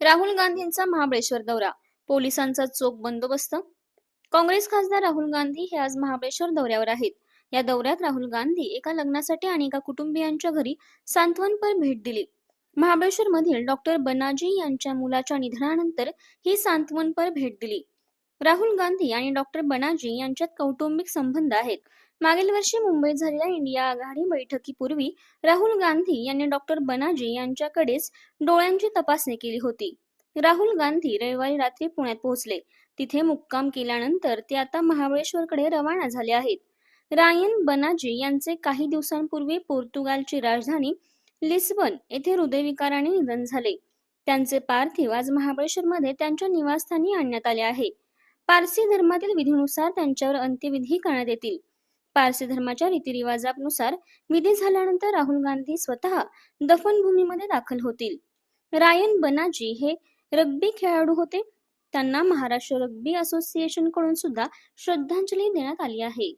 राहुल गांधींचा महाबळेश्वर दौरा. पोलिसांचा चोख बंदोबस्त. काँग्रेस खासदार राहुल गांधी हे आज महाबळेश्वर दौऱ्यावर आहेत. या दौऱ्यात राहुल गांधी एका लग्नासाठी आणि एका कुटुंबियांच्या घरी सांत्वनपर भेट दिली. महाबळेश्वर मधील डॉक्टर बनाजी यांच्या मुलाच्या निधनानंतर ही सांत्वनपर भेट दिली. राहुल गांधी आणि डॉक्टर बनाजी यांच्यात कौटुंबिक संबंध आहेत. मागील वर्षी मुंबईत झालेल्या इंडिया आघाडी बैठकीपूर्वी राहुल गांधी यांनी डॉक्टर बनाजी यांच्याकडेच डोळ्यांची तपासणी केली होती. राहुल गांधी रविवारी रात्री पुण्यात पोहोचले. तिथे मुक्काम केल्यानंतर ते आता महाबळेश्वरकडे रवाना झाले आहेत. रायन बनाजी यांचे काही दिवसांपूर्वी पोर्तुगालची राजधानी लिस्बन येथे हृदयविकाराने निधन झाले. त्यांचे पार्थिव आज महाबळेश्वरमध्ये त्यांच्या निवासस्थानी आणण्यात आले आहे. पारसी धर्मातील विधीनुसार त्यांच्यावर अंत्यविधी करण्यात येतील. पारसी धर्माच्या रीतिरिवाजानुसार विधी झाल्यानंतर राहुल गांधी स्वतः दफनभूमीमध्ये दाखल होतील. रायन बनाजी हे रग्बी खेळाडू होते. त्यांना महाराष्ट्र रग्बी असोसिएशनकडून सुद्धा श्रद्धांजली देण्यात आली आहे.